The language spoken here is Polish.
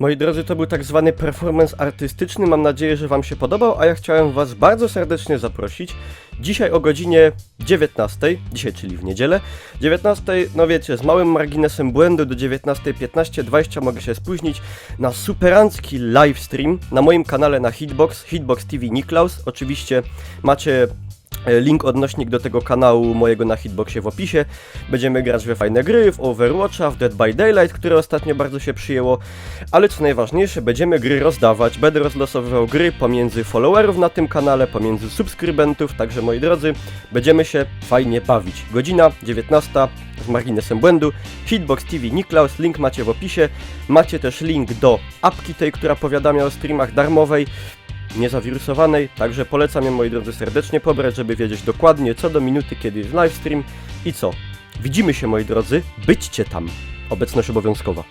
Moi drodzy, to był tak zwany performance artystyczny. Mam nadzieję, że Wam się podobał, a ja chciałem Was bardzo serdecznie zaprosić. Dzisiaj o godzinie 19, dzisiaj czyli w niedzielę. 19, no wiecie, z małym marginesem błędu do 19.15, 20 mogę się spóźnić na superancki livestream na moim kanale na Hitbox, Hitbox TV Niklaus. Oczywiście macie Link odnośnik do tego kanału mojego na Hitboxie w opisie. Będziemy grać we fajne gry, w Overwatcha, w Dead by Daylight, które ostatnio bardzo się przyjęło. Ale co najważniejsze, będziemy gry rozdawać. Będę rozlosowywał gry pomiędzy followerów na tym kanale, pomiędzy subskrybentów. Także moi drodzy, będziemy się fajnie bawić. Godzina 19 z marginesem błędu. Hitbox TV Niklaus, link macie w opisie. Macie też link do apki tej, która powiadamia o streamach darmowej niezawirusowanej, także polecam ją moi drodzy serdecznie pobrać, żeby wiedzieć dokładnie co do minuty, kiedy jest livestream i co. Widzimy się moi drodzy, byćcie tam. Obecność obowiązkowa.